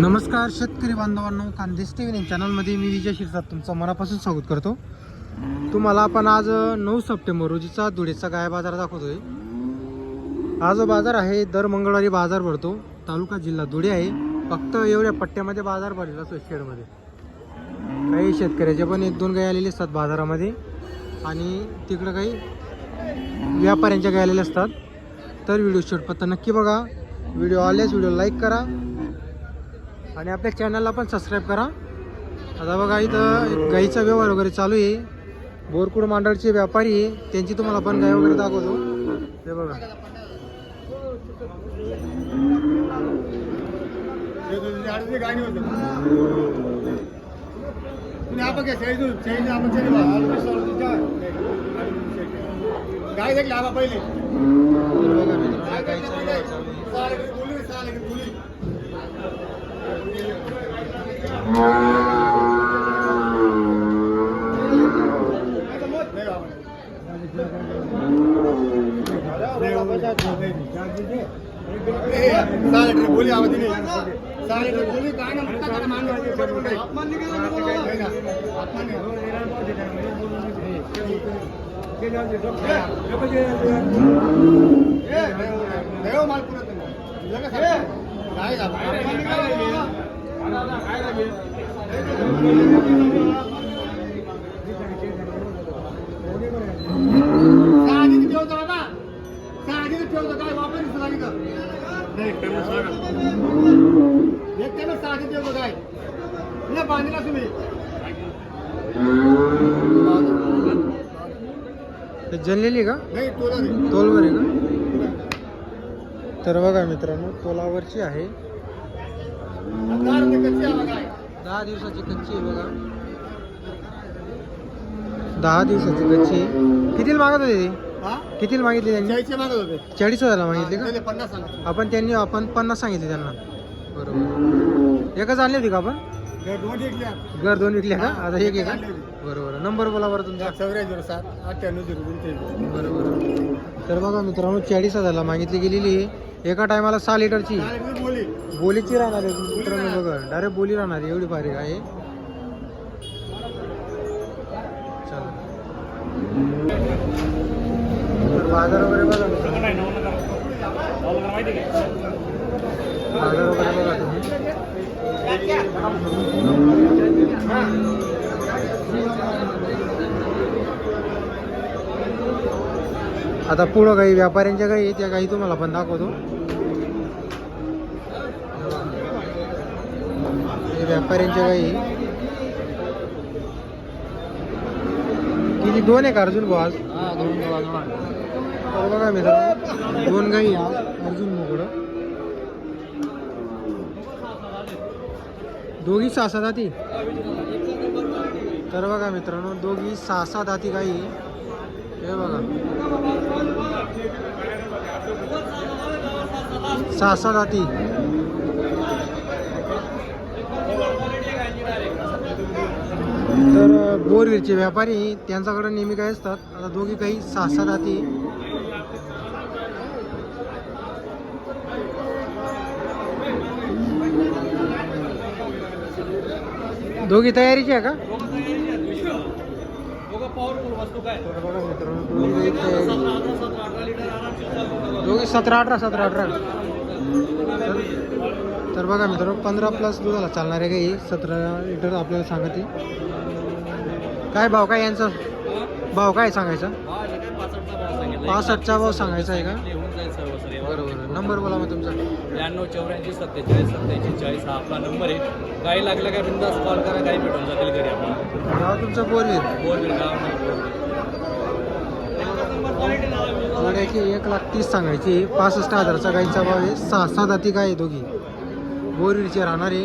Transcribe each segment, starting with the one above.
नमस्कार शेतकरी बांधवांनो खानदेश टी व्ही चॅनलमध्ये मी विजय शिरसाट तुमचं मनापासून स्वागत करतो. तुम्हाला आपण आज नऊ सप्टेंबर रोजीचा धुळेचा गाय बाजार दाखवतोय. हा जो बाजार आहे दर मंगळवारी बाजार भरतो. तालुका जिल्हा धुळे आहे. फक्त एवढ्या पट्ट्यामध्ये बाजार भरलेला असतो शेडमध्ये. काही शेतकऱ्याचे पण एक दोन गाय आलेले असतात बाजारामध्ये. आणि तिकडं काही व्यापाऱ्यांच्या गाय आलेल्या असतात. तर व्हिडिओ शेवटपर्यंत नक्की बघा. व्हिडिओ आल्यास व्हिडिओ लाईक करा. आणि आपल्या चॅनलला पण सबस्क्राईब करा. आता बघा इथं गाईचा व्यवहार वगैरे चालू आहे. बोरकुड मांडळचे व्यापारी आहे. त्यांची तुम्हाला पण गाय वगैरे दाखवतो. ते बघा. गाय पहिले तर बघा मित्रांनो, गाईचा व्यवहार चालू आहे. बोली आवाज नाही सारे बोली काय ना का जनलेली का नाही तुला नाही तोलवर आहे. का? तर बघा मित्रांनो तोलावरची आहे. दहा दिवसाची कच्ची आहे बघा. दहा दिवसाची कच्ची. कितीला मागत होते ते? हा? कितीला मागितले त्यांनी? चाळीसचे मागत होते. चाळीस हजारला मागितले का? पन्नास आपण त्यांनी आपण पन्नास सांगितले त्यांना. बरोबर. एकच आणली होती का आपण? घर दोन विकल्या का? आता एक आहे का? बरोबर. नंबर बोला बरं तुमचा. झिरो सात अठ्ठ्याण्णव झिरो दोन बरोबर. तर बघा मित्रांनो चाळीस हजारला मागितली गेलेली आहे. एका टायमाला सहा लिटरची. बोली. बोलीची राहणार आहे मित्रांनो बघा. डायरेक्ट बोली राहणार आहे. एवढी बारीक आहे. बाजार वगैरे बघा. बाजार वगैरे बघा तुम्ही. आता पुढं काही व्यापाऱ्यांच्या काही त्या काही तुम्हाला पण दाखवतो. हे व्यापाऱ्यांच्या काही. किती? दोन आहे का अर्जुन भाऊ आज. बघा मित्रांनो दोन गाई आज अर्जुन मोकडं दोघी सहा सहा दाती. तर बघा मित्रांनो दोघी सहा सहा दाती गाई. हे बघा. सहा सहा जाती तर बोरवीरचे व्यापारी त्यांच्याकडे नेहमी काय असतात? आता दोघी काही सहा सहा जाती दोघी तयारीची आहे का? बघा मित्रांनो दोघी सतरा अठरा सतरा अठरा तर- तर बघा मित्रांनो पंधरा प्लस दुधाला चालणारे काही सतरा लिटर आपल्याला सांगते काय भाव काय यांचा? भाव काय सांगायचा? पासष्टचा भाव सांगायचा आहे का? नंबर बोला मग तुमचा. त्र्याण्णव चौऱ्याऐंशी सत्तेचाळीस सत्याऐंशी चाळीस हा आपला नंबर आहे. काही लागलं काय बिंदास कॉल करा काही भेटून जातील घरी आपल्याला भाव तुमचा बोरवीर. बोरबीर गाव जोड्याची एक लाख तीस सांगायची पासष्ट हजारचा गाईचा भाव आहे. सहा सहा दाती गाय आहे दोघी. बोरवीरचे राहणार आहे.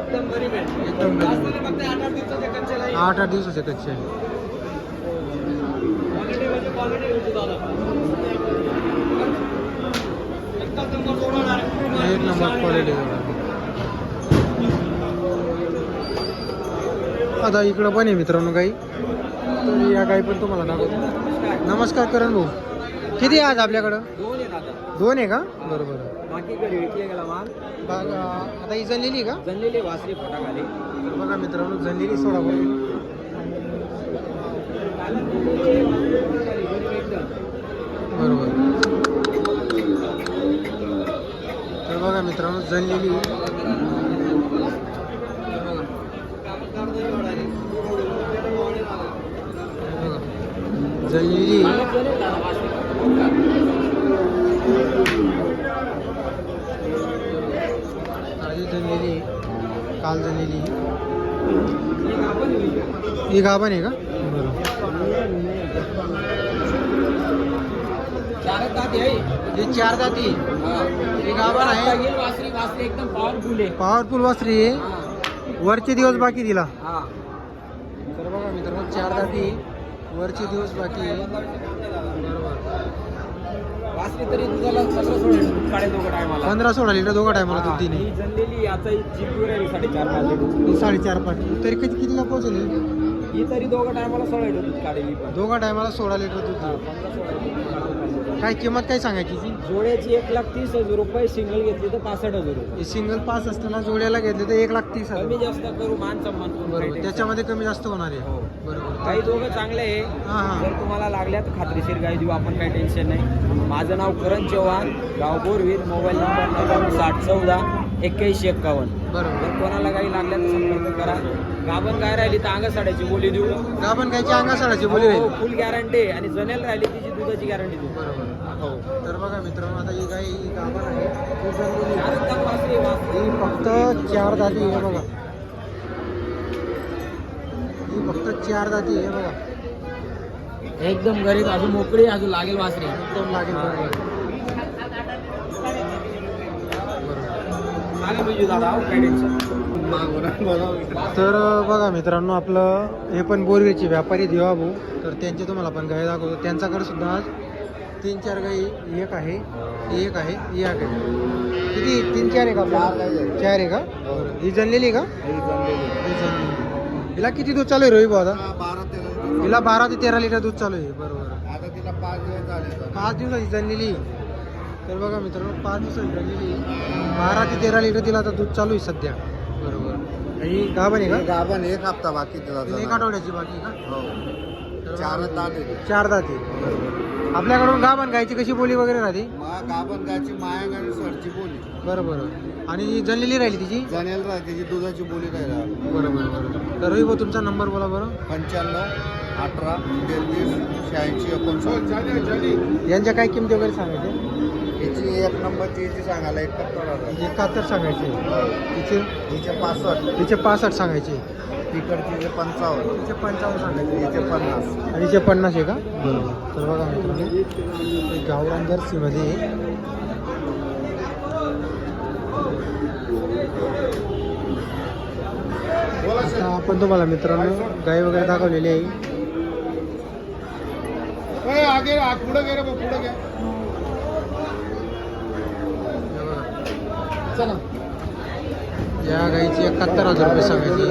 एकदम गरीब. आठ आठ दिवसाचे कच्चे आहे. एक नंबर क्वालिटी आता इकडं पण आहे मित्रांनो गाई तर या गाई पण तुम्हाला दाखवतो. नमस्कार करण भाऊ. किती आहे आज आपल्याकडं? आहे ना आता दोन आहे का? बरोबर आता ही जनलेली का? जनलेली वासरी फटाखाली तर बघा मित्रांनो जनलेली सोडा बरोबर. तर बघा मित्रांनो जनलेली काल जनलेली ही गाभण आहे का? चार दाती आहे. ही चार जाती. ही. गाभण आहे. वासरी वासरी एकदम पॉवरफुल आहे. पॉवरफुल वासरी आहे. वरचे दिवस बाकी दिला. हा. तर बघा मित्रांनो चार जाती. वरचे दिवस बाकी आहे. बरोबर वासरी तरी दुधाला सगळं सोडेल साडे दोघं टायमाला. पंधरा सोळा लिटर दोघा टायमाला दूध दिली. जनलेली आता जीपवर आहे साडेचार पाच लिटर ही साडेचार पाच तरी किती कितीला पोहोचली? ही तरी दोघं टायमाला सोळा लिटर दूध काढेल. पण दोघा टायमाला सोळा लिटर दूध दिलं. पंधरा सोळा लिटर काय किंमत काय सांगायची ती? जोड्याची एक लाख तीस हजार रुपये सिंगल घेतली तर पासष्ट हजार रुपये. हे सिंगल पास असताना जोड्याला घेतले तर एक लाख तीस कमी हजार जास्त करू मान सन्मान करू बरोबर. त्याच्यामध्ये कमी जास्त होणार आहे. हो. बरोबर. काही दोघं चांगले आहे. हां हां. जर तुम्हाला लागल्या तर खात्रीशीर गाई देऊ आपण काही टेन्शन नाही. माझं नाव करण चव्हाण गाव बोरवीर मोबाईल नंबर नव्याण्णव साठ चौदा. एक्क्याऐंशी एक्कावन्न. बरोबर. जर कोणाला काही लागल्या तर संपर्क करा. गाभण गाय राहिली तर अंगसाड्याची बोली देऊ. गाभण गायची अंगासाडाची बोली राहील. फुल गॅरंटी आणि जनेल राहिली तिची दुधाची गॅरंटी देऊ. बरोबर. हो. तर बघा मित्रांनो आता ही गाय ही गाभण आहे. ही दात वासरी वासरी. ही फक्त चार दाती आहे बघा. ही फक्त चार दाती आहे बघा. एकदम गरीब अजून मोकळी अजून लागेल वासरी. एकदम लागेल सांगा बिजू दादा हो, काही टेन्शन तर बघा मित्रांनो आपलं हे पण बोरवेचे व्यापारी देवा भाऊ तर त्यांचे तुम्हाला पण गाय दाखवतो. त्यांच्याकडे सुद्धा आज तीन चार गाई एक आहे एक आहे एक आहे. किती? तीन चार आहे का? चार आहे का? बरं. ही जनलेली का? ही हिला किती दूध चालू आहे रोही भाऊ आता? हिला बारा ते तेरा लिटर दूध चालू आहे. बरोबर. आता तिला पाच दिवस झाले पाच दिवसाची जनलेली तर बघा मित्रांनो पाच दिवसाची जनलेली बारा ते तेरा लिटर तिला आता दूध चालू आहे सध्या. बरोबर. ही गाभण आहे का? गाभण एक हप्ता बाकी तिला हिला एक आठवड्याची बाकी आहे का? हो. तर चार दात येते चार दाती आपल्याकडून गाभण गायची कशी बोली वगैरे राहते? मग गाभण गायची माया आणि सरची बोली. बरोबर. आणि जनलेली राहिली तिची? जनेल राहते तिची दुधाची बोली काय राहते बरोबर बरोबर. तर रोही भाऊ तुमचा नंबर बोला बरं. पंच्याण्णव अठरा तेहतीस शहाऐंशी एकोणसाठ. यांच्या काय किमती वगैरे सांगायचे? हिची एक नंबरची हिची सांगायला एकाहत्तर हजार एकाहत्तर सांगायचे. तिचे? हिचे पासष्ट. तिचे पासष्ट सांगायचे. तिकडचे हिचे पंचावन्न. तिचे पंचावन्न सांगायचे. हिचे पन्नास. आणि तिचे पन्नास आहे का? बरोबर तर बघा मित्रांनो हे गावरान जर्सीमध्ये. आता आपण तुम्हाला मित्रांनो गाय वगैरे दाखवलेली आहे. आगे आ, पुढे गे रे भाऊ, पुढे गे या गाईची एकाहत्तर हजार रुपये सांगायची.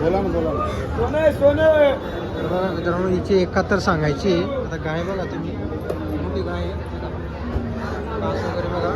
बोला ना बोला ना. सोने सोने. तर बघा मित्रांनो हिचे एकाहत्तर सांगायची. आता गाय बघा तुम्ही. मोठी गाय आहे. वगैरे बघा.